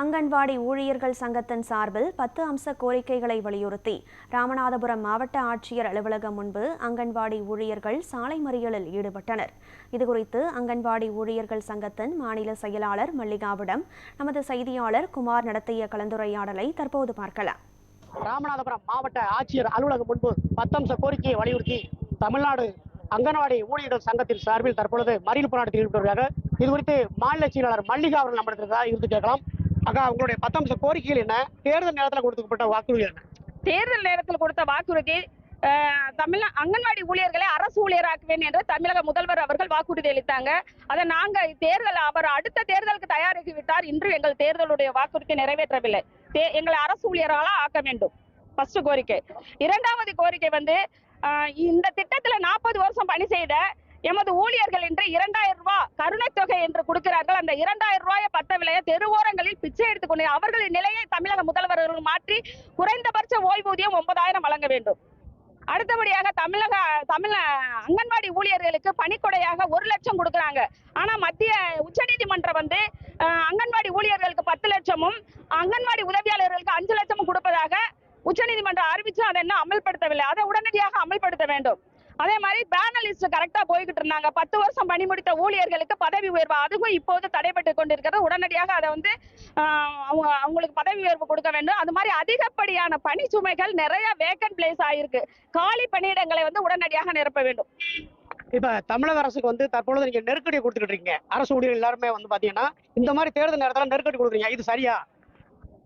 அங்கன்வாடி ஊழியர்கள் சங்கத்தின் சார்பில் பத்து அம்ச கோரிக்கைகளை வலியுறுத்தி ராமநாதபுரம் மாவட்ட ஆட்சியர் அலுவலகம் முன்பு அங்கன்வாடி ஊழியர்கள் சாலை மறியலில் ஈடுபட்டனர். இதுகுறித்து அங்கன்வாடி ஊழியர்கள் சங்கத்தின் மாநில செயலாளர் மல்லிகாவிடம் நமது செய்தியாளர் குமார் நடத்திய கலந்துரையாடலை தற்போது பார்க்கலாம். ராமநாதபுரம் மாவட்ட ஆட்சியர் அலுவலகம் முன்பு பத்தம்ச கோரிக்கையை வலியுறுத்தி தமிழ்நாடு அங்கன்வாடி ஊழியர்கள் சங்கத்தின் சார்பில் தற்பொழுது மறியல் போராட்டத்தில் ஈடுபட்டுள்ளார்கள் இது குறித்து மாநில செயலாளர் மல்லிகா அவர்கள் நம்மிடத்தில் இருந்து கேட்கலாம். அக்கா உங்களுடைய பத்தம்ச கோரிக்கைகள் என்ன? தேர்தல் நேரத்தில் கொடுக்கப்பட்ட வாக்குறுதி என்ன? தேர்தல் நேரத்தில் கொடுத்த வாக்குறுதி தமிழ் அங்கன்வாடி ஊழியர்களை அரசு ஊழியராக்குவேன் என்று தமிழக முதல்வர் அவர்கள் வாக்குறுதி அளித்தாங்க. அதை நாங்க தேர்தல் அவர் அடுத்த தேர்தலுக்கு தயாராகி விட்டார். இன்று எங்கள் தேர்தலுடைய வாக்குறுதி நிறைவேற்றவில்லை. தே- எங்களை அரசு ஊழியர்களா ஆக்க வேண்டும். ஃபர்ஸ்ட் கோரிக்கை. இரண்டாவது கோரிக்கை வந்து இந்த திட்டத்துல நாற்பது வருஷம் பணி செய்த எமது ஊழியர்கள் என்று இரண்டாயிரம் ரூபாய் கருணை தொகை என்று கொடுக்கிறார்கள். அந்த இரண்டாயிரம் ரூபாயை பத்த விலைய தெருவோரங்களில் பிச்சை எடுத்துக்கொண்டு அவர்களின் நிலையை தமிழக முதல்வர்கள் மாற்றி குறைந்தபட்ச ஓய்வூதியம் ஒன்பதாயிரம் வழங்க வேண்டும். அடுத்தபடியாக தமிழக தமிழ அங்கன்வாடி ஊழியர்களுக்கு பணிக்கொடையாக ஒரு லட்சம் கொடுக்குறாங்க. ஆனா மத்திய உச்சநீதிமன்றம் வந்து அங்கன்வாடி ஊழியர்களுக்கு பத்து லட்சமும் அங்கன்வாடி உதவியாளர்களுக்கு அஞ்சு லட்சமும் கொடுப்பதாக உச்சநீதிமன்றம் அறிவிச்சு அதை இன்னும் அமல்படுத்தவில்லை. அதை உடனடியாக அமல்படுத்த வேண்டும். அதே மாதிரி பேனலிஸ்ட் கரெக்டா போய்கிட்டு இருந்தாங்க. பத்து வருஷம் பணி முடித்த ஊழியர்களுக்கு பதவி உயர்வு அதுவும் இப்போது தடைபட்டு கொண்டிருக்கிறது. உடனடியாக அதை வந்து அவங்க அவங்களுக்கு பதவி உயர்வு கொடுக்க வேண்டும். அது மாதிரி அதிகப்படியான பணி சுமைகள் நிறைய வேக்கன்ட் பிளேஸ் ஆயிருக்கு. காலி பணியிடங்களை வந்து உடனடியாக நிரப்ப வேண்டும். இப்ப தமிழக அரசுக்கு வந்து தற்பொழுது நீங்க நெருக்கடி கொடுத்துக்கிட்டு இருக்கீங்க. அரசு ஊழியர் எல்லாருமே வந்து பாத்தீங்கன்னா இந்த மாதிரி தேர்தல் நேரத்தில் நெருக்கடி கொடுக்குறீங்க. இது சரியா?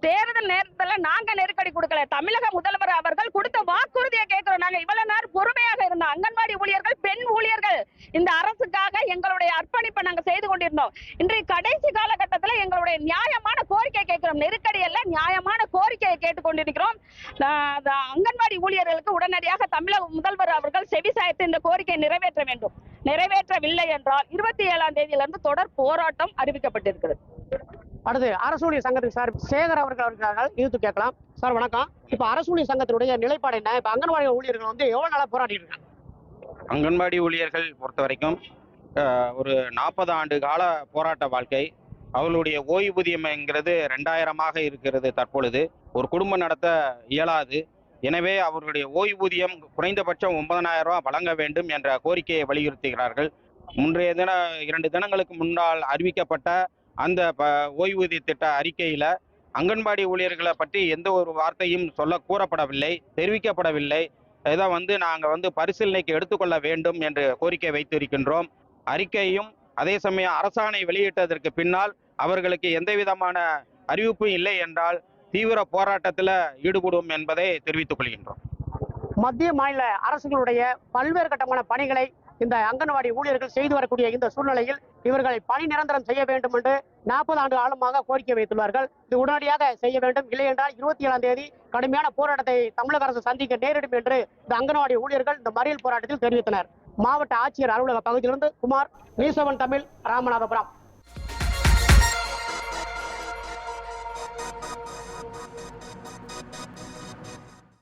தேர்தல் நேரத்துல நாங்க நெருக்கடி கொடுக்கல. தமிழக முதல்வர் அவர்கள் கொடுத்த வாக்குறுதியை கேட்கிறோம். நாங்க இவ்வளவு நேரம் பொறுமையாக இருந்தோம். அங்கன்வாடி ஊழியர்கள் பெண் ஊழியர்கள் இந்த அரசுக்காக எங்களுடைய அர்ப்பணிப்பை நாங்க செய்து கொண்டிருந்தோம். இன்றைய கடைசி காலகட்டத்துல எங்களுடைய நியாயமான கோரிக்கை கேட்கிறோம். நெருக்கடி அல்ல நியாயமான கோரிக்கையை கேட்டுக்கொண்டிருக்கிறோம் அங்கன்வாடி ஊழியர்களுக்கு உடனடியாக தமிழக முதல்வர் அவர்கள் செவி சாய்த்து இந்த கோரிக்கையை நிறைவேற்ற வேண்டும். நிறைவேற்றவில்லை என்றால் இருபத்தி ஏழாம் தேதியிலிருந்து தொடர் போராட்டம் அறிவிக்கப்பட்டிருக்கிறது. அடுத்து அரசூழிய சங்கத்துக்கு சார் சேகர் அவர்கள் அவர்கள் இது கேட்கலாம். சார் வணக்கம். இப்ப அரசு சங்கத்தினுடைய நிலைப்பாடு என்ன? இப்ப அங்கன்வாடி ஊழியர்கள் வந்து எவ்வளவு நாளா போராடிட்டு இருக்காங்க? அங்கன்வாடி ஊழியர்கள் பொறுத்த வரைக்கும் ஒரு நாற்பது ஆண்டு கால போராட்ட வாழ்க்கை. அவர்களுடைய ஓய்வூதியம்ங்கிறது ரெண்டாயிரமாக இருக்கிறது தற்பொழுது. ஒரு குடும்பம் நடத்த இயலாது. எனவே அவர்களுடைய ஓய்வூதியம் குறைந்தபட்சம் ஒன்பதனாயிரம் ரூபாய் வழங்க வேண்டும் என்ற கோரிக்கையை வலியுறுத்துகிறார்கள். முன்றைய தின இரண்டு தினங்களுக்கு முன்னால் அறிவிக்கப்பட்ட அந்த ப ஓய்வூதிய திட்ட அறிக்கையில் அங்கன்வாடி ஊழியர்களை பற்றி எந்த ஒரு வார்த்தையும் சொல்ல கூறப்படவில்லை தெரிவிக்கப்படவில்லை. இதை வந்து நாங்கள் வந்து பரிசீலனைக்கு எடுத்துக்கொள்ள வேண்டும் என்று கோரிக்கை வைத்திருக்கின்றோம். அறிக்கையும் அதே சமயம் அரசாணை வெளியிட்டதற்கு பின்னால் அவர்களுக்கு எந்த விதமான அறிவிப்பும் இல்லை என்றால் தீவிர போராட்டத்தில் ஈடுபடும் என்பதை தெரிவித்துக் கொள்கின்றோம். மத்திய மாநில அரசுகளுடைய பல்வேறு கட்டமான பணிகளை இந்த அங்கன்வாடி ஊழியர்கள் செய்து வரக்கூடிய இந்த சூழ்நிலையில் இவர்களை பணி நிரந்தரம் செய்ய வேண்டும் என்று நாற்பது ஆண்டு காலமாக கோரிக்கை வைத்துள்ளார்கள். இது உடனடியாக செய்ய வேண்டும். இல்லை என்றால் இருபத்தி ஏழாம் தேதி கடுமையான போராட்டத்தை தமிழக அரசு சந்திக்க நேரிடும் என்று இந்த அங்கன்வாடி ஊழியர்கள் இந்த மறியல் போராட்டத்தில் தெரிவித்தனர். மாவட்ட ஆட்சியர் அலுவலக பகுதியிலிருந்து குமார் நீசவன் தமிழ் ராமநாதபுரம்.